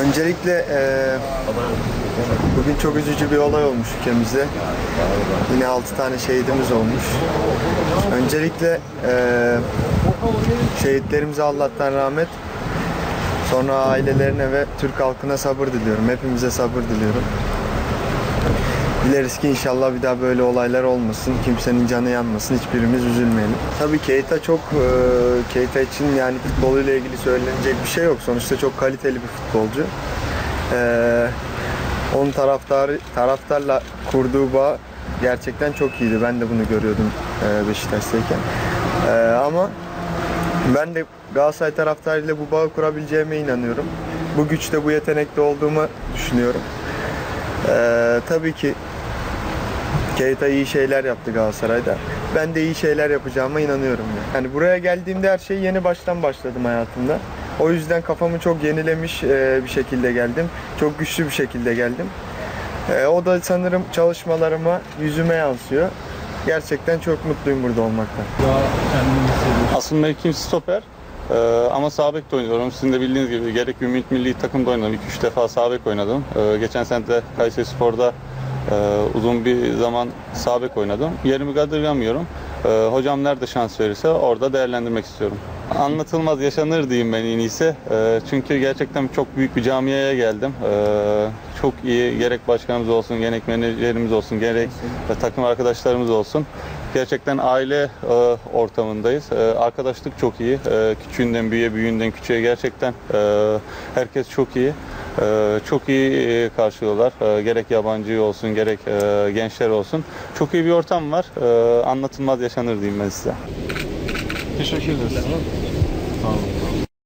Öncelikle eee, bugün çok üzücü bir olay olmuş ülkemizde. Yine 6 tane şehidimiz olmuş. Öncelikle eee şehitlerimize Allah'tan rahmet. Sonra ailelerine ve Türk halkına sabır diliyorum. Hepimize sabır diliyorum. Dileriz ki inşallah bir daha böyle olaylar olmasın. Kimsenin canı yanmasın. Hiçbirimiz üzülmeyelim. Tabii Keita çok e, Keita için yani futboluyla ilgili söylenecek bir şey yok. Sonuçta çok kaliteli bir futbolcu. E, onun taraftarı taraftarla kurduğu bağ gerçekten çok iyiydi. Ben de bunu görüyordum e, Beşiktaş'tayken. E, ama ben de Galatasaray taraftarıyla bu bağı kurabileceğime inanıyorum. Bu güçte, bu yetenekte olduğumu düşünüyorum. Ee, tabii ki Keita iyi şeyler yaptı Galatasaray'da. Ben de iyi şeyler yapacağıma inanıyorum. Yani. yani buraya geldiğimde her şey yeni baştan başladım hayatımda. O yüzden kafamı çok yenilemiş e, bir şekilde geldim. Çok güçlü bir şekilde geldim. E, o da sanırım çalışmalarıma, yüzüme yansıyor. Gerçekten çok mutluyum burada olmaktan. Aslında mevkim stoper. Ee, ama sağ bek de oynuyorum. Sizin de bildiğiniz gibi gerek Ümit Milli takımda oynadım. 2-3 defa sağ bek oynadım. Ee, geçen sene de Kayseri Spor'da e, uzun bir zaman sağ bek oynadım. Yerimi kadırgamıyorum. Ee, hocam nerede şans verirse orada değerlendirmek istiyorum. Anlatılmaz yaşanır diyeyim ben en iyisi. Ee, çünkü gerçekten çok büyük bir camiaya geldim. Ee, çok iyi gerek başkanımız olsun, gerek menajerimiz olsun, gerek takım arkadaşlarımız olsun. Gerçekten aile e, ortamındayız. E, arkadaşlık çok iyi. E, küçüğünden büyüğe, büyüğünden küçüğe gerçekten e, herkes çok iyi. Ee, çok iyi e, karşılıyorlar. Ee, gerek yabancı olsun gerek e, gençler olsun. Çok iyi bir ortam var. Ee, anlatılmaz yaşanır diyeyim ben size. Teşekkür ederiz. Tamam.